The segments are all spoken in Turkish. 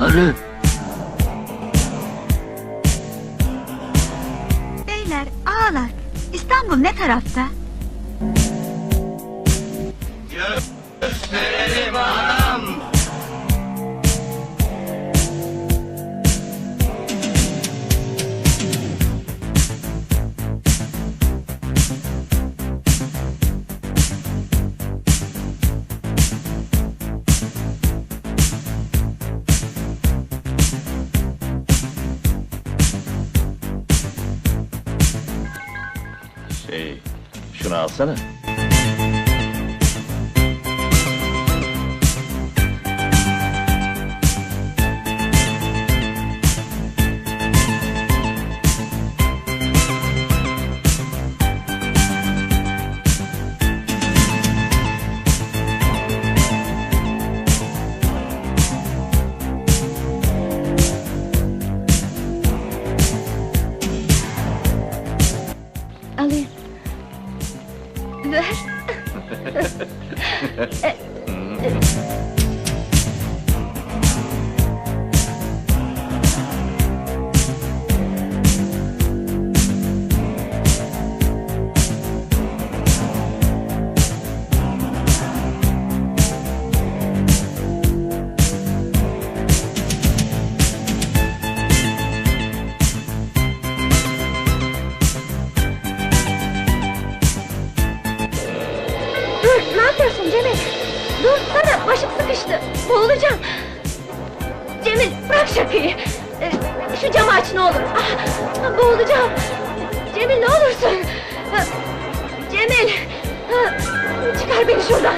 Karı. Beyler, ağalar. İstanbul ne tarafta? Şey, şunu alsana. it, eh, Cemil? Dur sana, başım sıkıştı. Boğulacağım. Cemil, bırak şakayı. Ee, şu camı aç ne olur. Ah, boğulacağım. Cemil ne olursun. Ha, Cemil, ha, çıkar beni şuradan.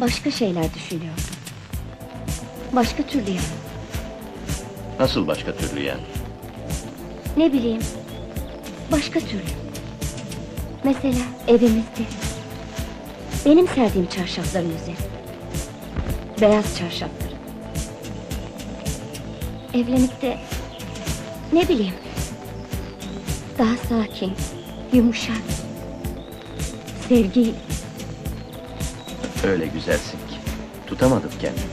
Başka şeyler düşünüyordum. Başka türlü yani. Nasıl başka türlü yani? Ne bileyim. Başka türlü. Mesela evimizde. Benim serdiğim çarşafların üzerine. Beyaz çarşafları. Evlenip de... Ne bileyim. Daha sakin, yumuşak. Sevgi, Öyle güzelsin ki. Tutamadım kendimi.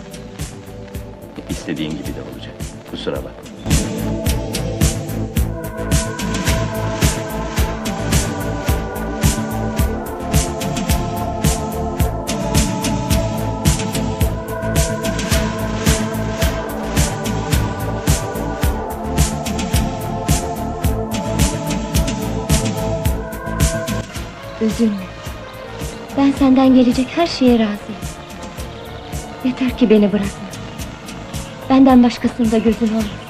İstediğin gibi de olacak. Kusura bakma. üzülme. Ben senden gelecek her şeye razıyım. Yeter ki beni bırakma. Benden başkasında gözün olmasın.